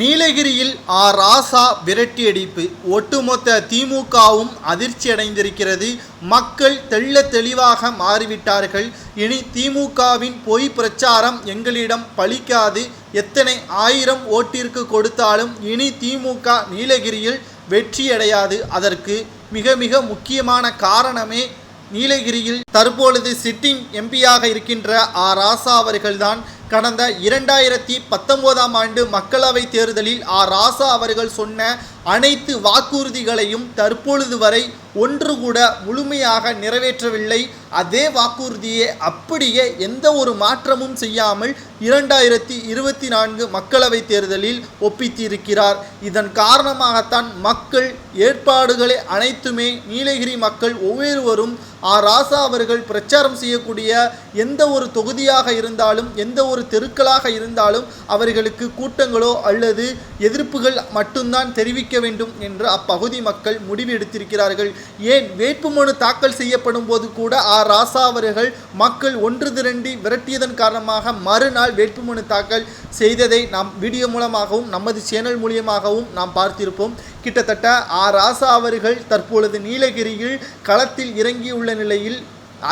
நீலகிரியில் ஆ ராசா விரட்டியடிப்பு. ஒட்டுமொத்த திமுகவும் அதிர்ச்சி அடைந்திருக்கிறது. மக்கள் தெள்ள தெளிவாக மாறிவிட்டார்கள். இனி திமுகவின் பொய் பிரச்சாரம் எங்களிடம் பலிக்காது எத்தனை ஆயிரம் ஓட்டிற்கு கொடுத்தாலும் இனி திமுக நீலகிரியில் வெற்றியடையாது. அதற்கு மிக மிக முக்கியமான காரணமே நீலகிரியில் தற்பொழுது சிட்டிங் எம்பியாக இருக்கின்ற ஆ ராசா அவர்கள்தான். கடந்த இரண்டாயிரத்தி பத்தொன்பதாம் ஆண்டு மக்களவைத் தேர்தலில் ஆ ராசா அவர்கள் சொன்ன அனைத்து வாக்குறுதிகளையும் தற்பொழுது வரை ஒன்று கூட முழுமையாக நிறைவேற்றவில்லை. அதே வாக்குறுதியை அப்படியே எந்த ஒரு மாற்றமும் செய்யாமல் இரண்டாயிரத்தி இருபத்தி நான்கு மக்களவைத் தேர்தலில் ஒப்பித்திருக்கிறார். இதன் காரணமாகத்தான் மக்கள் ஏற்பாடுகளை அனைத்துமே நீலகிரி மக்கள் ஒவ்வொருவரும் ஆ. ராசா அவர்கள் பிரச்சாரம் செய்யக்கூடிய எந்த ஒரு தொகுதியாக இருந்தாலும் எந்த ஒரு தெருக்களாக இருந்தாலும் அவர்களுக்கு கூட்டங்களோ அல்லது எதிர்ப்புகள் மட்டும்தான் தெரிவிக்க வேண்டும் என்று அப்பகுதி மக்கள் முடிவு எடுத்திருக்கிறார்கள் ஏன் வேட்புமனு தாக்கல் செய்யப்படும் போது கூட ஆ ராசா அவர்கள் மக்கள் ஒன்று திரண்டி விரட்டியதன் காரணமாக மறுநாள் வேட்புமனு தாக்கல் செய்ததை நாம் வீடியோ மூலமாகவும் நமது சேனல் மூலியமாகவும் நாம் பார்த்திருப்போம். கிட்டத்தட்ட ஆ ராசா அவர்கள் தற்பொழுது நீலகிரியில் களத்தில் இறங்கியுள்ள நிலையில்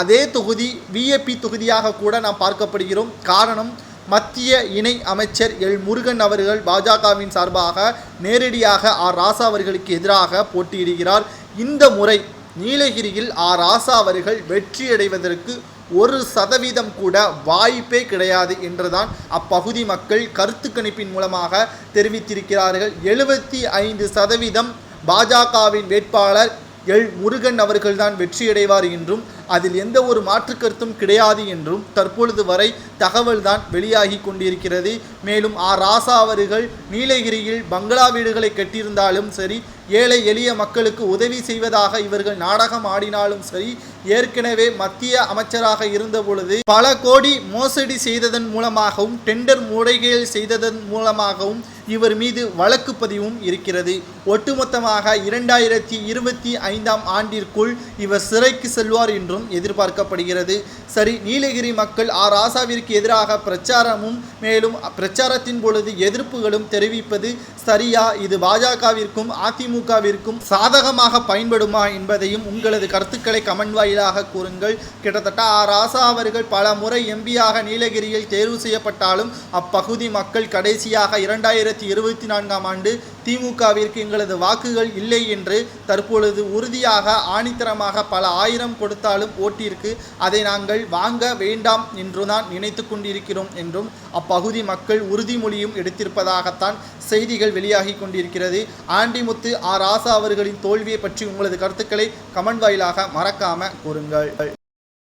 அதே தொகுதி விஏபி தொகுதியாக கூட நாம் பார்க்கப்படுகிறோம். காரணம் மத்திய இணை அமைச்சர் எல். முருகன் அவர்கள் பாஜகவின் சார்பாக நேரடியாக ஆர் ராசா அவர்களுக்கு எதிராக போட்டியிடுகிறார். இந்த முறை நீலகிரியில் ஆர் ராசா அவர்கள் வெற்றியடைவதற்கு ஒரு சதவீதம் கூட வாய்ப்பே கிடையாது என்றுதான் அப்பகுதி மக்கள் கருத்து கணிப்பின் மூலமாக தெரிவித்திருக்கிறார்கள். எழுபத்தி ஐந்து சதவீதம் பாஜகவின் வேட்பாளர் எல். முருகன் அவர்கள்தான் வெற்றியடைவார் என்றும் அதில் எந்த ஒரு மாற்று கருத்தும் கிடையாது என்றும் தற்பொழுது வரை தகவல்தான் வெளியாகி கொண்டிருக்கிறது. மேலும் ஆ ராசா அவர்கள் நீலகிரியில் பங்களா வீடுகளை கட்டியிருந்தாலும் சரி ஏழை எளிய மக்களுக்கு உதவி செய்வதாக இவர்கள் நாடகம் ஆடினாலும் சரி ஏற்கனவே மத்திய அமைச்சராக இருந்த பொழுது பல கோடி மோசடி செய்ததன் மூலமாகவும் டெண்டர் முறைகேடு செய்ததன் மூலமாகவும் இவர் மீது வழக்கு பதிவும் இருக்கிறது. ஒட்டுமொத்தமாக இரண்டாயிரத்தி இருபத்தி ஐந்தாம் ஆண்டிற்குள் இவர் சிறைக்கு செல்வார் என்றும் எதிர்பார்க்கப்படுகிறது. சரி நீலகிரி மக்கள் ஆ ராசாவிற்கு எதிராக பிரச்சாரமும் மேலும் பிரச்சாரத்தின் பொழுது எதிர்ப்புகளும் தெரிவிப்பது சரியா? இது பாஜகவிற்கும் அதிமுக அதிமுகவிற்கும் சாதகமாக பயன்படுமா என்பதையும் உங்களது கருத்துக்களை கமெண்ட் வாயிலாக கூறுங்கள். கிட்டத்தட்ட ஆ ராசா அவர்கள் பல முறை எம்பியாக நீலகிரியில் தேர்வு செய்யப்பட்டாலும் அப்பகுதி மக்கள் கடைசியாக இரண்டாயிரத்தி இருபத்தி நான்காம் ஆண்டு திமுகவிற்கு எங்களது வாக்குகள் இல்லை என்று தற்பொழுது உறுதியாக ஆணித்தரமாக பல ஆயிரம் கொடுத்தாலும் ஓட்டிற்கு அதை நாங்கள் வாங்க வேண்டாம் என்றுதான் நினைத்து கொண்டிருக்கிறோம் என்றும் அப்பகுதி மக்கள் உறுதிமொழியும் எடுத்திருப்பதாகத்தான் செய்திகள் வெளியாகி கொண்டிருக்கிறது. ஆண்டிமுத்து ஆர் ராசா அவர்களின் தோல்வியை பற்றி உங்களது கருத்துக்களை கமெண்ட் வாயிலாக மறக்காம கூறுங்கள்.